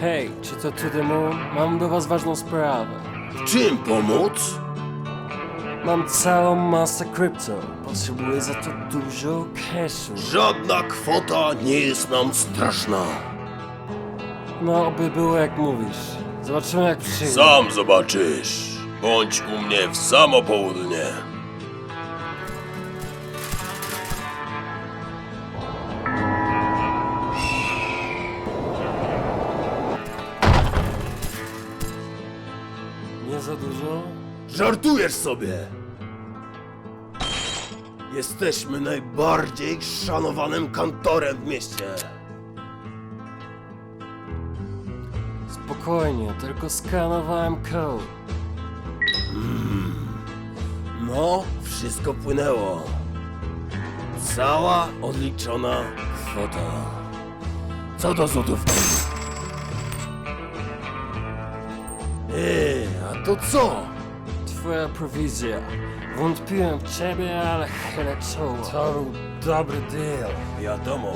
Hej, czy to The Moon? Mam do was ważną sprawę. Czym pomóc? Mam całą masę krypto. Potrzebuję za to dużo cashu. Żadna kwota nie jest nam straszna. No, by było jak mówisz. Zobaczymy jak przyjdzie. Sam zobaczysz. Bądź u mnie w samo południe. Nie za dużo? Żartujesz sobie. Jesteśmy najbardziej szanowanym kantorem w mieście. Spokojnie, tylko skanowałem code. No, wszystko płynęło. Cała odliczona kwota. Co do złotówki? To co? Twoja prowizja. Wątpiłem w ciebie, ale chylę czoło. To był dobry deal. Wiadomo,